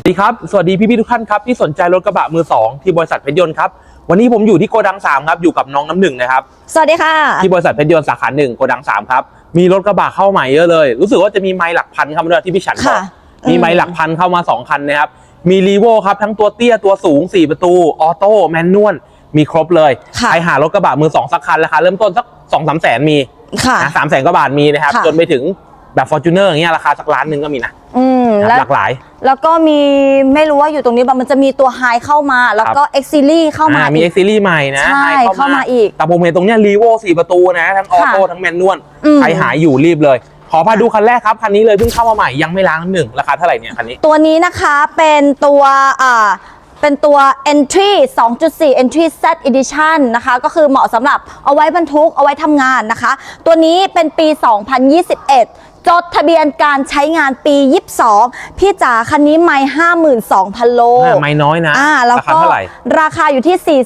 สวัสดีครับ สวัสดีพี่ๆทุกท่านครับที่สนใจรถกระบะมือสองที่บริษัทเพชรยนต์ครับ วันนี้ผมอยู่ที่โกดังสามครับอยู่กับน้องน้ำหนึ่งนะครับ สวัสดีค่ะ ที่บริษัทเพชรยนต์สาขาหนึ่งโกดังสามครับ มีรถกระบะเข้าใหม่เยอะเลย รู้สึกว่าจะมีไมล์หลักพันเข้ามาด้วยที่พี่ฉันบอกค่ะมีไมอืล์มหลักพันเข้ามาสองคันนะครับ มีรีโวครับทั้งตัวเตี้ยตัวสูง4ประตูออโต้แมนนวลมีครบเลยค่ะใครหารถกระบะมือสองสักคันราคาเริ่มต้นสักสองสามแสนมีค่ะนะสามแสนกว่าบาทมีนะครับค่ะจนไปถึง แบบฟอร์จูเนอร์อย่างเงี้ยราคาสักล้านหนึ่งก็มีนะอืมนะครับแล้วหลากหลาย แล้วก็มีไม่รู้ว่าอยู่ตรงนี้บ้างมันจะมีตัวไฮเข้ามา แล้วก็เอ็กซิลี่เข้ามาอ่มีอีเอ็กกซิลี่ใหม่นะใช่ให้เข้ามาอีก แต่ผมเห็นตรงเนี้ยรีโวสี่ประตูนะ ทั้งออโต้ค่ะทั้งแมนนวลอืม ใครหายอยู่รีบเลย ขอพาดูคันแรกครับ คันนี้เลยเพิ่งเข้ามาใหม่ยังไม่ล้างน้ำหนึ่งราคาเท่าไหร่เนี่ยคันนี้ ตัวนี้นะคะเป็นตัวอ่าเป็นตัว entry 2.4 entry set edition นะคะก็คือเหมาะสำหรับเอาไว้บรรทุกเอาไว้ทำงานนะคะ ตัวนี้เป็นปี 2021 จดทะเบียนการใช้งานปี 22 พี่จ๋าคันนี้ไม่52,000 โลอ่าไม่น้อยนะอ่าแล้วราคาก็เท่าไหร่ราคาอยู่ที่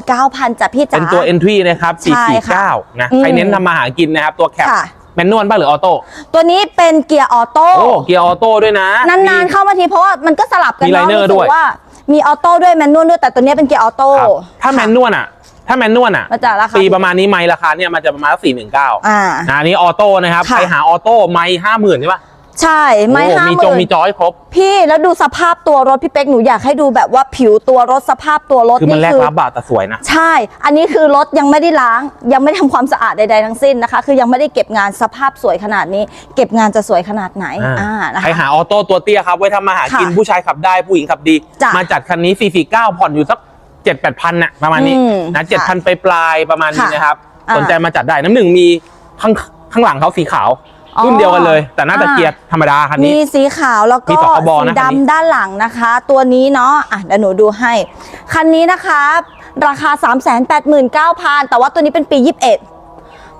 449,000จ้ะพี่จ๋า เป็นตัว entry นะครับใช่ค่ะ449 นะอืมใครเน้นทำมาหากินนะครับ ตัวแคปค่ะแมนนวลบ้างหรือออโต้ ตัวนี้เป็นเกียร์ออโต้ โอ้ เกียร์ออโต้ด้วยนะ นานๆเข้ามาทีเพราะว่ามันก็สลับกันมีเนาะ liner รู้สึกด้วยว่ามีออโต้ด้วยแมนนวลด้วยแต่ตัวนี้เป็นเกียร์ออโต้ครับถ้าแมนนวลอะ ถ้าแมนนวลอะมันจะราคาปีประมาณนี้ไม่ราคาเนี่ยมันจะประมาณสี่หนึ่งเก้าอ่า อันนี้ออโต้นะครับค่ะใครหาออโต้ไม่ห้าหมื่นใช่ปะใช่ไม่โอ้ห้ามีหจงมื่นมีจอยครบ พี่แล้วดูสภาพตัวรถพี่เป๊กหนูอยากให้ดูแบบว่าผิวตัวรถสภาพตัวรถคือมันแลกคือรับบาทแต่สวยนะ ใช่ อันนี้คือรถยังไม่ได้ล้าง ยังไม่ทำความสะอาดใดๆทั้งสิ้นนะคะ คือยังไม่ได้เก็บงานสภาพสวยขนาดนี้ เก็บงานจะสวยขนาดไหนอ่าอ่านะใครคะ หาออโต้ตัวเตี้ยครับ ไว้ทำมาหากินค่ะผู้ชายขับได้ผู้หญิงขับดี จ้ะ มาจัดคันนี้ 449 ผ่อนอยู่สัก 7 8พันน่ะประมาณนี้อืมนะค่ะ7,000ไปปลายๆประมาณนี้ค่ะนะครับ อ่าสนใจมาจัดได้น้ำหนึ่งมีข้างข้างหลังเขาสีขาว อ๋อรุ่นเดียวกันเลย แต่หน้าตะอ่า เกียร์ธรรมดาคันมีนี้ สีขาวแล้วก็มีสคบสีนะคันนี้ ดำด้านหลังนะคะ ตัวนี้เนาะอะเดี๋ยวหนูดูให้ คันนี้นะคะ ราคา 389,000 แต่ว่าตัวนี้เป็นปี 21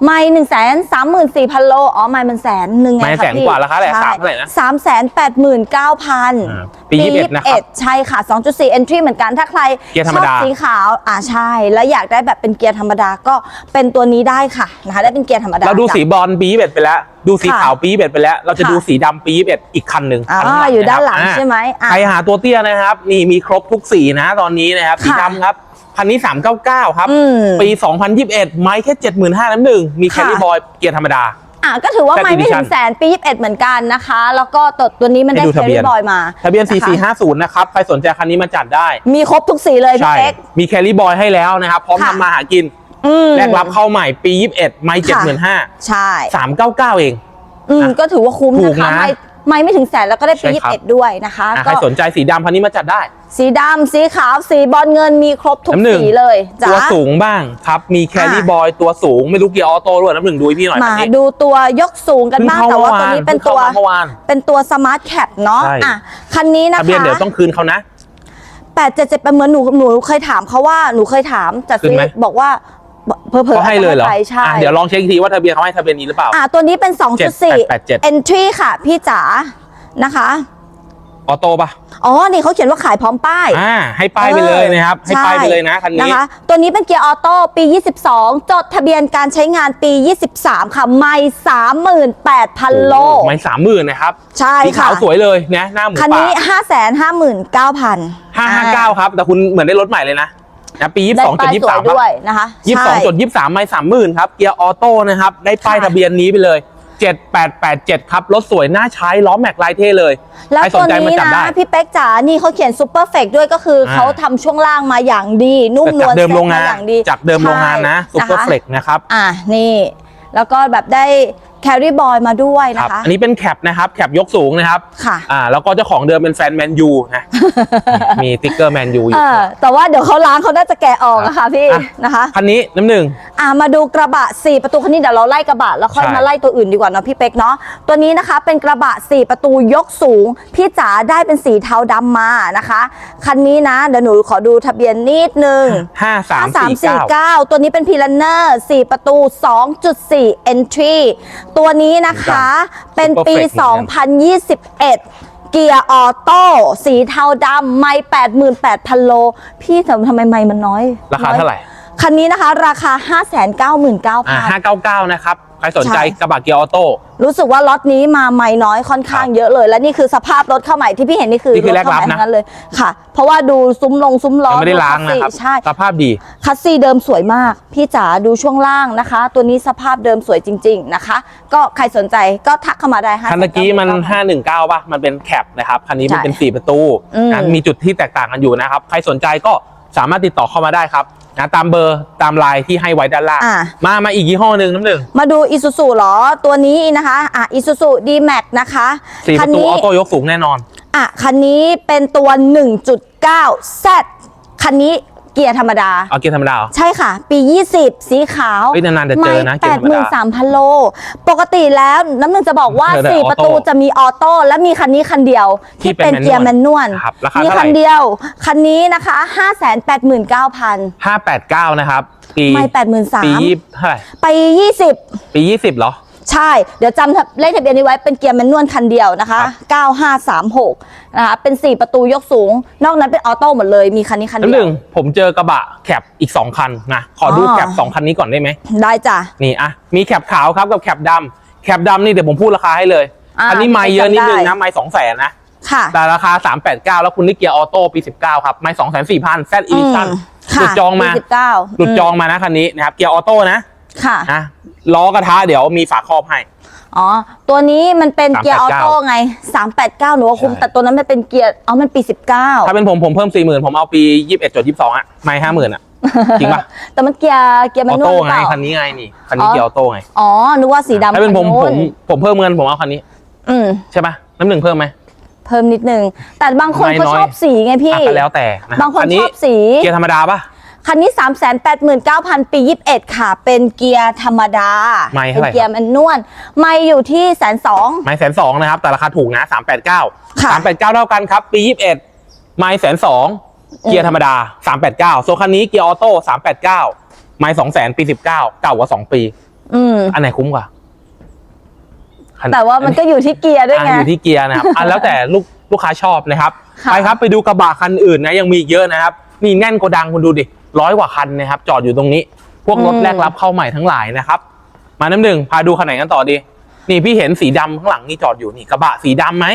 ไม่หนึ่งแสนสามหมื่นสี่พันโลอ๋อไม่มันแสนหนึ่งไงไม่คะแสนพี่กว่าราคาเท่าไหร่ใช่สามเท่าไหร่นะสามแสนแปดหมื่นเก้าพันอ่าปี21นะครับใช่ค่ะ2.4 entry เหมือนกันถ้าใครเกียร์ธรชรมอบดาสีขาวอ่าใช่ แล้วอยากได้แบบเป็นเกียร์ธรรมดาก็เป็นตัวนี้ได้ค่ะนะคะได้เป็นเกียร์ธรรมดาเราดูจ้ะสีบอลปี21ไปแล้ว ดูสีค่ะขาวปี21ไปแล้ว เราจะค่ะ ดูสีดำปี21อีกคันหนึ่งอ่าคันข้งอยู่ด้านหลังะครับใช่ไหมอะใครหาตัวเตี้ยนะครับ นี่มีครบทุกสีนะตอนนี้นะครับ สีค่ะ ดำครับ คันนี้ 399 ครับ อืม ปี 2021 ไม้แค่75,000น้ำหนึ่ง มีแคค่ะลรี่บอยเกียร์ธรรมดา อะก็ถือว่า Set ไม่ไม่ถึ Edition งแสนปี21เหมือนกันนะคะ แล้วก็ตัวตัวนี้มันได้ให้ดูเคทะลเบียนลี่บอยมาทะเบียนนะคะ4450 นะครับ ใครสนใจคันนี้มาจัดได้ มีครบทุกสีเลยพี่ใช่ เป๊ก มีแคลรี่บอยให้แล้วนะครับ พร้อมค่ะ ทำมาหากิน อืม แลกรับเข้าใหม่ปี 21 ไม้ ค่ะ75,000 ใช่ 399 เอง อืมอะก็ถือว่าคุ้มถูกนะคะ นะไม่ไม่ไม่ถึงแสนแล้วก็ได้ปีใช่ครับ 21ด้วยนะคะ อะใคก็รสนใจสีดำคันนี้มาจัดได้ สีดำสีขาวสีบอลเงินมีครบทุกน้ำหนึ่ง สีเลยจ้าตัวสูงบ้างครับมีแคลรี่อะ บอยตัวสูงไม่รู้เกียร์ออโต้ด้วยน้ำหนึ่งดูให้พี่หน่อยมาคันนี้ดูตัวยกสูงกันบ้างเพิ่แต่เข้ว่าตัวนี้เป็นตัวเมื่อวาน เป็นตัวสมาร์ทแคปเนาะใช่ อะคันนี้นะคะทะเบียนเดี๋ยวต้องคืนเขานะ แปดเจ็ดเจ็ดเหมือนหนูหนูเคยถามเขาว่าหนูเคยถามจัดขึ้นซื้อไหม บอกว่าเพอเพอเขาให้เลยเหรอใช่อะเดี๋ยวลองเช็คอีกทีว่าทะเบียนเขาให้ทะเบียนนี้หรือเปล่า อะตัวนี้เป็น 2.4 7887 entry ค่ะ พี่จ๋านะคะ ออโต้ปะอ๋อ นี่เขาเขียนว่าขายพร้อมป้าย อ่า ให้ป้ายไปเลยนะครับ ให้ป้ายไปเลยนะคันนี้นะคะ ตัวนี้เป็นเกียร์ออโต้ปี 22 จดทะเบียนการใช้งานปี 23 ค่ะ ไม่38,000 โล ไม่สามหมื่นนะครับ ใช่สีค่ะขาวสวยเลยนะหน้าหมูคันป่านี้ 559,000ห้าห้าเก้าครับ แต่คุณเหมือนได้รถใหม่เลยนะนะปียี่สิได้บสองจุดป้ายยี่สสิบวสายมด้วยนะคะยี่สิบสองใช่จุดยี่สิบสามไม่สามหมื่นครับ เกียร์ออโต้นะครับ ได้ป้ายค่ะทะเบียนนี้ไปเลย เจ็ดแปดแปดเจ็ดครับ รถสวยน่าใช้ล้อแม็กลายเท่เลย แล้วใครสตันวใจมานี้จัดนะได้ พี่เป๊กจ๋านี่เขาเขียนซูเปอร์เฟกด้วยก็คืออา เขาทำช่วงล่างมาอย่างดี นุ่มนจาวกลเดิมโรงซ็ตงานอย่างดีจากเดิมโรงงานนะใช่ซุปเปอร์คเฟล็กนะครับ อะนี่ แล้วก็แบบได้ แคริบอยมาด้วยครันะบคะ อันนี้เป็นแคปนะครับ แคปยกสูงนะครับ ค่ะ อ่า แล้วก็เจ้าของเดิมเป็นแฟนแมนยูนะ มีติ๊กเกอร์แมนยูอเอยู่อแต่ว่าเดี๋ยวเขาล้างเขาน่าจะแกะออกนะคะพี่อะนะคะ คันนี้น้ำหนึ่ง อ่า มาดูกระบะ 4 ประตูคันนี้เดี๋ยวเราไล่กระบะแล้วค่อยใช่มาไล่ตัวอื่นดีกว่าเนาะพี่เป๊กเนาะ ตัวนี้นะคะเป็นกระบะ 4 ประตูยกสูง พี่จ๋าได้เป็นสีเทาดำมานะคะ คันนี้นะเดี๋ยวหนูขอดูทะเบียนนิดนึงห้าสามสี่เก้า5349ตัวนี้เป็นพีลันเนอร์4ประตู 2.4 entry ตัวนี้นะคะ เป็นปี Super Flex 2021 เกียร์ออโต้ สีเทาดำไม่ 88,000 โล พี่ทำทำไมไม่มันน้อย ราคาเท่าไหร่ คันนี้นะคะ ราคา 599,000อ่าห้าเก้าเก้านะครับ ใครสนใจใช่ กระบะเกียร์ออโต้รู้สึกว่าล็อตนี้มาใหม่น้อยค่อนข้างเยอะเลย และนี่คือสภาพรถเข้าใหม่ที่พี่เห็นนี่คือนี่คือรถเข้าใหม่แรกรับนะทั้งนั้นเลยค่ะ เพราะว่าดูซุ้มลงซุ้มล้อยังไม่ได้ดูล้างคัสนะซีครับใช่ สภาพดี คัสซีเดิมสวยมาก พี่จ๋าดูช่วงล่างนะคะ ตัวนี้สภาพเดิมสวยจริง ๆนะคะ ก็ใครสนใจก็ทักเข้ามาได้ห้า คันเมื่อกี้มัน 519ป่ะ มันเป็นแคปนะครับ คันนี้มันใช่เป็น 4 ประตูอืม นะมีจุดที่แตกต่างกันอยู่นะครับ ใครสนใจก็สามารถติดต่อเข้ามาได้ครับ นะตามเบอร์ตามไลน์ที่ให้ไว้ด้านล่าง อะ มามาอีกยี่ห้อหนึ่งน้ำหนึ่งมาดูอีซูซูหรอตัวนี้นะคะอะอีซูซูดีแม็กนะคะสี่ปคัระตูนี้ออโต้ยกสูงแน่นอน อะคันนี้เป็นตัว 1.9 Z คันนี้ เกียร์ธรรมดา เอาเกียร์ธรรมดาเหรอ ใช่ค่ะ ปี 20 สีขาวเฮ้ยนานๆจะเจอนะแปเกียร์ดธรรหมมื่นดาสามพันโล ปกติแล้วน้ำหนึ่งจะบอกว่าเจอแต่4ออโต้ประตูจะมีออโต้และมีคันนี้คันเดียวที่ที่เป็เป็นนเกียร์แมนนวลครับราคามีเท่าไหร่ คันเดียว คันนี้นะคะ 589,000 589นะครับ ปีไม่ปี83,000ยี่เท่าไหร่ ไป 20 ปี20เหรอ ใช่ เดี๋ยวจำเลขทะเบียนนี้ไว้เป็นเกียร์แมนนวลคันเดียวนะคะ 9536 นะคะ เป็น 4 ประตูยกสูง นอกนั้นเป็นออโต้หมดเลย มีคันนี้คันน้ำเดีหยนึ่วงผมเจอกระบะแคปอีก 2 คันนะ ขอดูอ๋อแคป2คันนี้ก่อนได้ไหม ได้จ้ะ นี่อะ มีแคปขาวครับกับแคปดำแคปดำนี่เดี๋ยวผมพูดราคาให้เลยอ่าอันนี้ไม่เยอะนิดนึงจำได้นะไม่สองแสนนะค่ะแต่ราคา 389 แล้วคุณได้เกียร์ออโต้ปี 19 ครับ ไม่2 4 0 0 0แซดอีดิชั่นอืมหลุดจองมา49หลุดจองมานะคันนี้นะครับ เกียร์ออโต้นะ ค่ะนะ ล้อกระทะเดี๋ยวมีฝาครอบให้ อ๋อ ตัวนี้มันเป็นเกียร์ออ389โต้ไง 389 หนูว่าคุ้มใช่แต่ตัวนั้นมันเป็นเกียร์อ๋อมันปี 19 ถ้าเป็นผมผมเพิ่ม 40,000 ผมเอาปี 21.22อะ ไม่ 50,000อะ จริงป่ะแต่มันเกียร์เกียร์อมัอนนวโต้ลหรือไงเปล่าคันนี้ไงนี่ คันนี้อ๋อเกียร์ออโต้ไง อ๋อ นึกว่าสีดำถ้าเป็นผมคัผมนู้นผมเพิ่มเงินผมเอาคันนี้ อืมใช่ป่ะน้ำหนึ่งเพิ่มไหมเพิ่มนิดนึง แต่บางคนไม่เขาน้อยชอบสีไงพี่อะก็แล้วแต่นะบางคนอัชอบสี เกียร์ธรรมดาป่ะ คันนี้ 389,000 ปี 21 ค่ะ เป็นเกียร์ธรรมดา ไม่เท่าเป็นไหร่ เกียร์แมนนวลไม่อยู่ที่แสนสอง ไม่แสนสองนะครับ แต่ราคาถูกนะสามแปดเก้าค่ะสามแปดเก้าเท่ากันครับ ปียี่สิบเอ็ดไม่แสนสองเกียร์ธรรมดาสามแปดเก้าโซนคันนี้เกียร์ออโต้สามแปดเก้าไม่สองแสนปีสิบเก้าเก่ากว่าสองปี อืม อันไหนคุ้มกว่าคัแต่ว่ามันก็อยู่ที่เกียร์ด้วยอะไงอยู่ที่เกียร์นะครับอะแล้วแต่ลูกลูกค้าชอบนะครับค่ะ ไปครับไปดูกระบะคันอื่นนะยังมีอีกเยอะนะครับ นี่แน่นโกดังคุณดูดิ ร้อยกว่าคันนะครับจอดอยู่ตรงนี้ พวกรถแรกรับเข้าใหม่ทั้งหลายนะครับ มาน้ำหนึ่งพาดูคันไหนกันต่อดี นี่พี่เห็นสีดำข้างหลังนี่จอดอยู่นี่กระบะสีดำไหม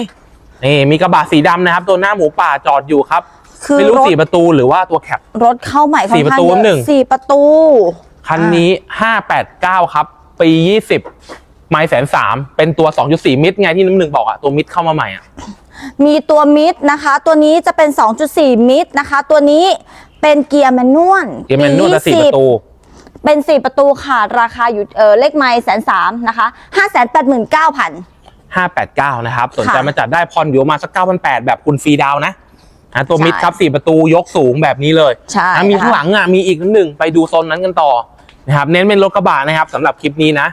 นี่มีกระบะสีดำนะครับ ตัวหน้าหมูป่าจอดอยู่ครับคือไม่รู้รถสี่ประตูหรือว่าตัวแคปรถเข้าใหม่ค่อนสี่ประข้างตูเยอะหนึ่งสี่ประตู คันนี้ห้าแปดเก้าครับ ปียี่สิบไมล์แสนสามเป็นตัวสองจุดสี่มิตรไงที่น้ำหนึ่งบอกอะตัวมิตรเข้ามาใหม่อะมีตัวมิดนะคะ ตัวนี้จะเป็น 2.4 มิดนะคะ ตัวนี้ เป็นเกียร์แมนนวลเกียร์แมนนวลแต่สี่ประตู เป็น4ประตูค่ะ ราคาอยู่เออเลขไมล์แสนสามนะคะ589,000 589นะครับ สนใจค่ะมาจัดได้พรอยู่ประมาณสัก9,800แบบคุณฟรีดาวน์นะนะตัวใช่มิดครับ4ประตูยกสูงแบบนี้เลยใช่นะมีนะคะข้างหลังอะมีอีกนิดหนึ่งไปดูโซนนั้นกันต่อนะครับเน้นเป็นรถกระบะนะครับสำหรับคลิปนี้นะ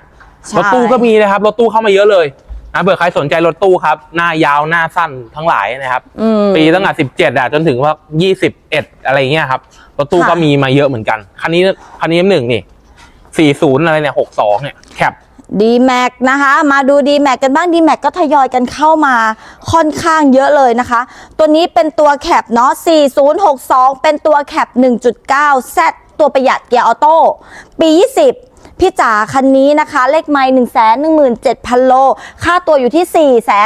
ใช่รถตู้ก็มีนะครับรถตู้เข้ามาเยอะเลย นะเผื่อใครสนใจรถตู้ครับ หน้ายาวหน้าสั้นทั้งหลายนะครับ อืม ปีตั้งแต่17อะจนถึงว่า21อะไรอย่างเงี้ยครับรถตู้ค่ะ ก็มีมาเยอะเหมือนกัน คันนี้คันนี้หนึ่งนี่40อะไรเนี่ย62เนี่ยแคป ดีแม็กนะคะ มาดูดีแม็กกันบ้างดีแม็กก็ทยอยกันเข้ามาค่อนข้างเยอะเลยนะคะ ตัวนี้เป็นตัวแคปเนาะ4062 เป็นตัวแคป1.9 Z ตัวประหยัดเกียร์ออโต้ปี 20 พี่จ๋าคันนี้นะคะ เลขไมล์1 1 7 0 0 0โล ค่าตัวอยู่ที่4 8 9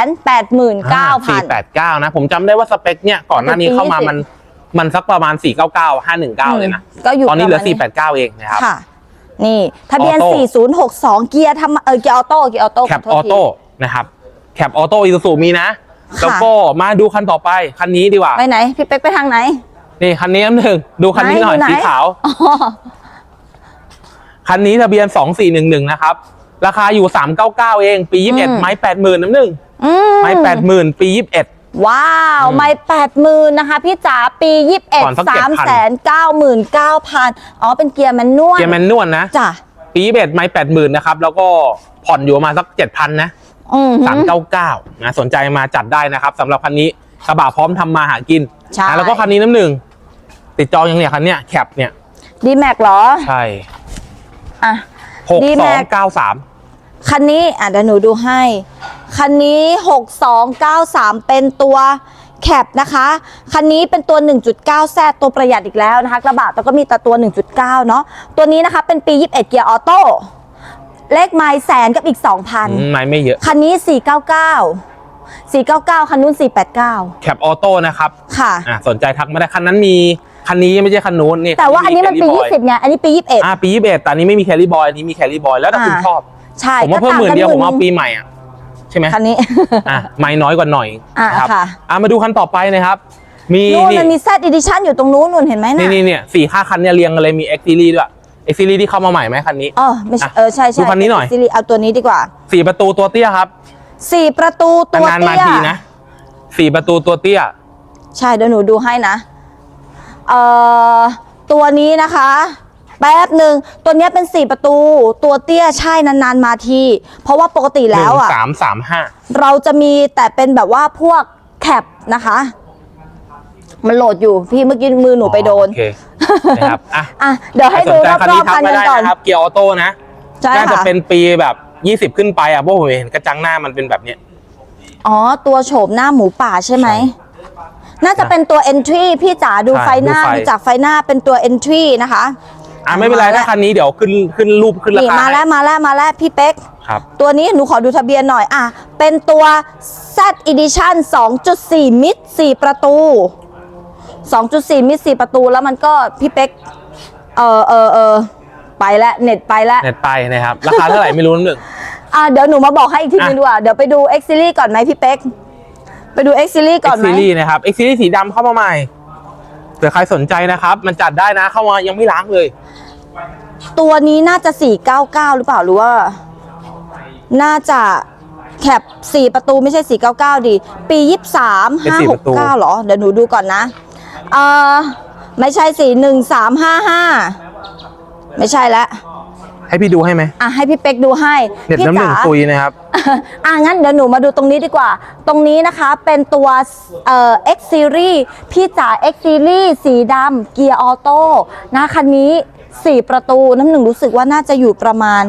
0 0สี่แปดเก้านะ ผมจำได้ว่าสเปคเนี่ยก่อนหน้านี้ปีเข้ามา20มันมันสักประมาณสี่เก้าเก้าห้าหนึ่งเก้าเลยนะก็อยู่ตอนนี้เหลือประมาณสี่แปดเก้าเองนะครับค่ะนี่ทะเบียนออโต้4062 เกียร์ทำเออเกียร์ออโต้เกียร์ออโต้แคปขโทษออทีโต้นะครับแคปออโต้อีซูซูมีนะค่ะแล้วก็มาดูคันต่อไปคันนี้ดีกว่า ไปไหน พี่เป๊กไปทางไหน นี่คันนี้น้ำหนึ่งดูคันนี้หน่อยไหนสีขาวอ๋อ คันนี้ทะเบียนสองสี่หนึ่งหนึ่งนะครับ ราคาอยู่สามเก้าเก้าเอง ปียี่สิบเอ็ดอืมไม้แปดหมื่นน้ำหนึ่งอืมไม้แปดหมื่นปียี่สิบเอ็ดว้าวอืมไม่แปดหมื่นนะคะพี่จ๋าปียี่สิบเอ็ดก่อนสักสาม7,000แสนเก้าหมื่นเก้าพันอ๋อเป็นเกียร์แมนนวลเกียร์แมนนวลนะจ้ะปียี่สิบเอ็ดไม้แปดหมื่นนะครับ แล้วก็ผ่อนอยู่ประมาณสักเจ็ดพันนะอืมสามเก้าเก้านะสนใจมาจัดได้นะครับสำหรับคันนี้กระบะพร้อมทำมาหากินใช่นะแล้วก็คันนี้น้ำหนึ่งติดจองยังเนี่ยคันเนี้ยแคปเนี่ยดีแม็กเหรอ ใช่ อะ หกสอง D-Max เก้าสาม คันนี้อะเดี๋ยวหนูดูให้ คันนี้ 6293 เป็นตัวแคปนะคะ คันนี้เป็นตัว 1.9 แซดตัวประหยัดอีกแล้วนะคะกระบะแต่ก็มีแต่ตัว 1.9 เนาะตัวนี้นะคะเป็นปี 21 เกียร์ออโต้เลขไมล์แสนกับอีกอืม2,000 ไม่ไม่เยอะ คันนี้ 499 499 คันนู้น 489 แคปออโต้นะครับค่ะ อะสนใจทักมาได้คันนั้นมี คันนี้ไม่ใช่คันนู้นนี่แต่ว่าอันนี้มันปีแครี่บอย20ไง อันนี้ปี 21อ่าปียี่สิบเอ็ดแต่อันนี้ไม่มีแครี่บอยอันนี้มีแครี่บอยแล้วแต่คุณอ่าชอบ ใช่ผมว่าเพิ่มหมื่นเดียวผมเอาปีงใหม่อะใช่ไหมคันนี้อะไม่น้อยกว่าหน่อยอะนะครับค่ะอะมาดูคันต่อไปนะครับมีนู่นนี่มันมี Z Edition อยู่ตรงนู้นนู่นเห็นไหมนี่น่ะนี่เนี่ยสี่ห้าคันเนี่ยเรียงกันเลยมี X Series ด้วย X Series ที่เข้ามาใหม่ไหมคันนี้อ๋อไม่ใช่อะเออใช่ใช่ดูคันนี้หน่อยซีรีส์เอาตัวนี้ดีกว่าสี่ประตูตัวเตี้ยครับสี่ประตูตัวนานๆเตี้มายทีนะสี่ประตูตัวเตี้ย ใช่เดี๋ยวหนูดูให้นะ เอ่อตัวนี้นะคะ แป๊บหนึ่งตัวเนี้ยเป็น4ประตู ตัวเตี้ยใช่นานๆมาที เพราะว่าปกติหแล้วนึ่งอะ สามสามห้าเราจะมีแต่เป็นแบบว่าพวกแคปนะคะ มันโหลดอยู่พี่เมื่อกี้มือหนูไปโดน โอเคนะครับอะอะ เดี๋ยวให้สดูนใจรคันอนี้บๆทัคักนมากันได้ก่อนนะครับ เกียร์ออโต้นะใช่น่าจะค่ะ เป็นปีแบบยี่สิบขึ้นไปอะเพราะผมเห็นกระจังหน้ามันเป็นแบบเนี้ย อ๋อ ตัวโฉมหน้าหมูป่าใช่ไหม ใช่ น่าจะเป็นตัว entry พี่จ๋าดูใช่ไฟหน้าดูไฟ ดูจากไฟหน้าเป็นตัว entry นะคะอะไม่เป็นไรมาแล้วถ้าคันนี้เดี๋ยวขึ้นขึ้นรูปขึ้นรานี่คามาแล้วให้มาแล้วมาแล้วพี่เป๊ก ครับ ตัวนี้หนูขอดูทะเบียนหน่อยอะเป็นตัว Z Edition 2.4 มิด4ประตู 2.4 มิด4ประตูแล้วมันก็พี่เป๊ก เออเออเออไปแล้วเน็ตไปแล้ว เน็ตไปนะครับ ราคาเท่าไหร่ไม่รู้น้ำหนึ่ง อะเดี๋ยวหนูมาบอกให้อีกทีนึงอะดีกว่า เดี๋ยวไปดู X Series ก่อนไหมพี่เป๊ก ไปดู X Series ก่อน X ไหม Series นะครับ X Series สีดำเข้ามาใหม่เผื่อใครสนใจนะครับ มันจัดได้นะเข้ามายังไม่ล้างเลย ตัวนี้น่าจะ 499 หรือเปล่าหรือว่า น่าจะแคป4 ประตูไม่ใช่ 499 ดี ปี 23เป็นสี่ประตู569เหรอ เดี๋ยวหนูดูก่อนนะ เอ่อไม่ใช่สิ1355 ไม่ใช่แล้ว ให้พี่ดูให้ไหมอะให้พี่เป๊กดูให้เน็ตพี่น้ำหนึ่งจ๋า ตุยนะครับ อะงั้นเดี๋ยวหนูมาดูตรงนี้ดีกว่า ตรงนี้นะคะเป็นตัวเอ่อ X Series พี่จ๋า X Series สีดำเกียร์ออโต้นะคันนี้ 4 ประตูน้ำหนึ่งรู้สึกว่าน่าจะอยู่ประมาณ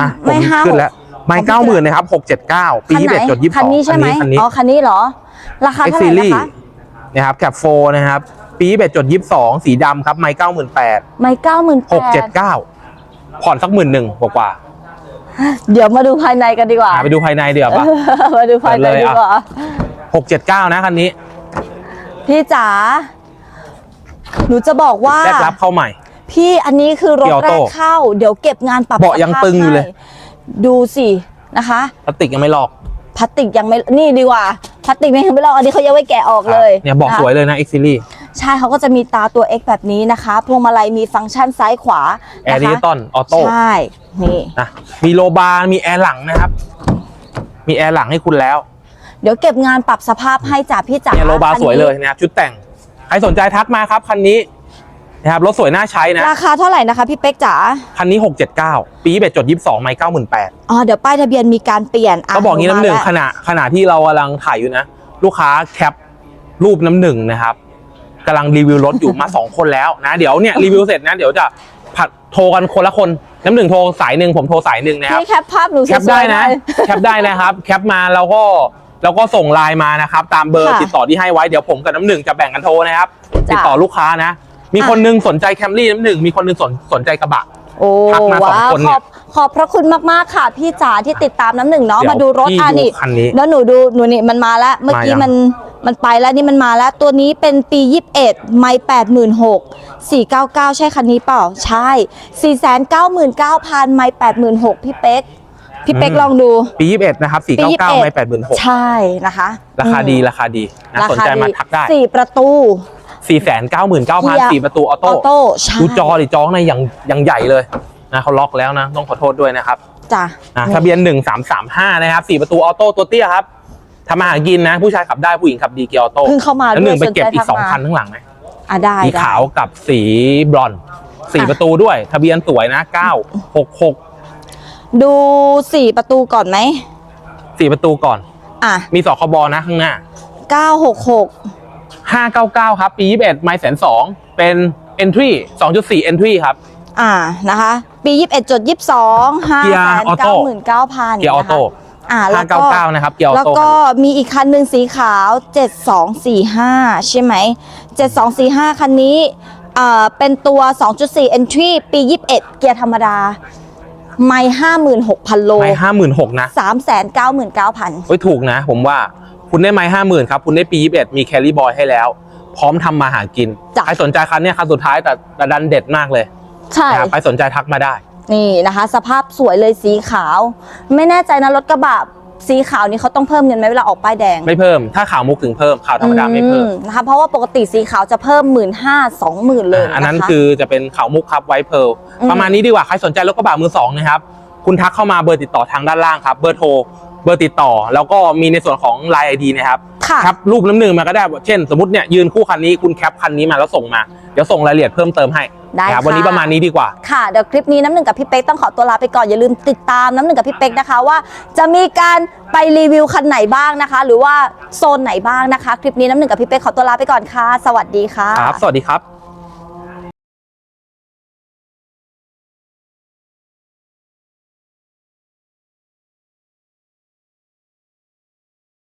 อะไม่ผมห้าขึ้นแล้วหกไม่ของพี่เก้าหมื่นนะครับหกเจ็ดเก้าปีคันยี่ไหนสิบเอ็ดจดยี่สิบสคัอนงนี้ใช่ไหมคันนี้อ๋อคันนี้เหรอ ราคา X เท่าไหร่ Series นะคะ นะครับแคปโฟนะครับ ปียี่สิบเอ็ดจดยี่สิบสองสีดำครับ ไม่เก้าหมื่นแปดไม่เก้าหมื่นแปหกเจ็ดดเก้า ผ่อนสักหมื่นหนึ่งกว่าเดี๋ยวมาดูภายในกันดีกๆว่าอะไปดูภายในเดี๋ยวปะ มาดูภายในดีกว่าหกเจ็ดเก้านะคันนี้พี่จ๋า หนูจะบอกว่า แรกรับเข้าใหม่ พี่อันนี้คือรถเกียร์ออแรโต้กเข้า เดี๋ยวเก็บงานปรับเบาะยังสภพตึงอยู่เลย ให้ดูสินะคะ พลาสติกยังไม่ลอกพลาสติกยังไม่ นี่ดีกว่า พลาสติกไม่ยังไม่ลอก อันนี้เขายังไม่แกะออกเลยเนี่ยบอกะคะสวยเลยนะ X Series ใช่เขาก็จะมีตาตัว X แบบนี้นะคะ พวงมาลัยมีฟังก์ชันซ้ายขวาแอร์นะดิคะจิตอลออโต้ใช่นี่นะมีโลบาร์มีแอร์หลังนะครับ มีแอร์หลังให้คุณแล้ว เดี๋ยวเก็บงานปรับสภาพให้จ่าพี่จ๋าเนี่ยโลบาร์คันสนี้วยเลยนะครับชุดแต่งใครสนใจทักมาครับคันนี้นะครับรถสวยน่าใช้นะ ราคาเท่าไหร่นะคะพี่เป๊กจ๋าคันนี้ 679 ปี21จด22ไม่98,000อ๋อเดี๋ยวป้ายทะเบียนมีการเปลี่ยนก็บอกงี้น้ำหนึ่งมาขแล้วณะขณะที่เรากำลังถ่ายอยู่นะ ลูกค้าแคปรูปน้ำหนึ่งนะครับ กำลังรีวิวรถอยู่มา 2 คนแล้วนะ เดี๋ยวเนี่ยรีวิวเสร็จนะเดี๋ยวจะผัดโทรกันคนละคนน้ำหนึ่งโทรสายหนึ่งผมโทรสายหนึ่งนะครับพี่แคปภาพหนูสแคปวยได้ๆหนะอยแคปได้นะครับ แคปมาแล้วก็แล้วก็ส่งไลน์มานะครับ ตามเบอร์ค่ะติดต่อที่ให้ไว้เดี๋ยวผมกับน้ำหนึ่งจะแบ่งกันโทรนะครับ จ้ะติดต่อลูกค้านะ มีอะ คนนึงสนใจแคมรี่น้ำหนึ่งมีคนนึงสนสนใจกระบะ โอ้ทักมาสองว้าวคนเนี่ขอย บขอบพระคุณมากๆค่ะ พี่จ๋าที่ติดตามน้ำหนึ่งเนาะเดี๋ยวมาดูรถพี่อะดูนี่ คันนี้ แล้วหนูดูหนูนี่มันมาแล้ว เมื่อกี้มายัง มันมันไปแล้วนี่มันมาแล้วตัวนี้เป็นปี 21 ไม่86,000 499 ใช่คันนี้เปล่า ใช่ 499,000 ไม่86,000 พี่เป๊ก พี่เป๊กลองดู ปี 21 นะครับปี499 ไม่21 86,000 ใช่นะคะ ราคาดีอืมราคาดีนะราสนคาใจมาดีทักได้สี่ประตู499,000สี่ประตูอออโต้อโต้ใช่ดูจอดิจอข้างในยังยังใหญ่เลยนะเขาล็อกแล้วนะ ต้องขอโทษด้วยนะครับจ้ะนะทะเบียน 1335 นะครับสี่ประตูออโต้ตัวเตี้ยครับ ทำมาหากินนะ ผู้ชายขับได้ผู้หญิงขับดีเกียร์ออโต้เพิ่งเข้ามาแล้วหนึ่งด้ไปวยเก็บอีกสนใจสองทักมาคันข้างหลังนะอะได้สีได้ ขาวกับสีบรอนซ์สี่อะ ประตูด้วย ทะเบียนสวยนะ966ดูสี่ประตูก่อนไหมสี่ประตูก่อน อะมีสคบนะข้างหน้า966 599 ครับ ปี 21 ไมล์แสนสองเป็น entry 2.4 entry ครับ อ่านะคะ ปี21จด22 5เกียร์ออโต้99,000เกียร์ออโต้ อ่าแล้วก็599นะครับเกียร์ออแล้วโต้ก็มีอีกคันหนึ่งสีขาว 7245 ใช่ไหม 7245 คันนี้อ่าเป็นตัว 2.4 entry ปี 21 เกียร์ธรรมดา ไม่ห้าหมื่นหกพันโล ไม้ห้าหมื่นหกนะสามแสนเก้าหมื่นเก้าพันเฮ้ยถูกนะ ผมว่าคุณได้ไม้ห้าหมื่นครับ คุณได้ปียี่สิบเอ็ดมีแครี่บอยให้แล้ว พร้อมทำมาหากินจ้ะ ใครสนใจคันเนี้ยคันสุดท้ายแต่แต่ดันเด็ดมากเลยใช่ นะครับใครสนใจทักมาได้ นี่นะคะ สภาพสวยเลยสีขาว ไม่แน่ใจนะรถกระบะสีขาวนี่เขาต้องเพิ่มเงินไหมเวลาออกป้ายแดงไม่เพิ่ม ถ้าขาวมุกถึงเพิ่มขาวธรรมดาไม่เพิ่มอืนะคะเพราะว่าปกติสีขาวจะเพิ่มหมื่นห้าสองหมื่นเลยอันนั้นนะคะคือจะเป็นขาวมุกครับไวท์เพร์ลอืมประมาณนี้ดีกว่าใครสนใจรถกระบะมือสองนะครับคุณทักเข้ามาเบอร์ติดต่อทางด้านล่างครับเบอร์โทรเบอร์ติดต่อ แล้วก็มีในส่วนของ Line ID นะครับ ค่ะครับรูปน้ำหนึ่งมาก็ได้เช่น สมมติเนี่ยยืนคู่คันนี้คุณแคปคันนี้มาแล้วส่งมา เดี๋ยวส่งรายละเอียดเพิ่มเติมให้ได้นะครับค่ะวันนี้ประมาณนี้ดีกว่า ค่ะ เดี๋ยวคลิปนี้น้ำหนึ่งกับพี่เป๊กต้องขอตัวลาไปก่อน อย่าลืมติดตามน้ำหนึ่งกับพี่เป๊กนะคะว่า จะมีการไปรีวิวคันไหนบ้างนะคะ หรือว่าโซนไหนบ้างนะคะ คลิปนี้น้ำหนึ่งกับพี่เป๊กขอตัวลาไปก่อนค่ะ สวัสดีค่ะ ครับ สวัสดีครับ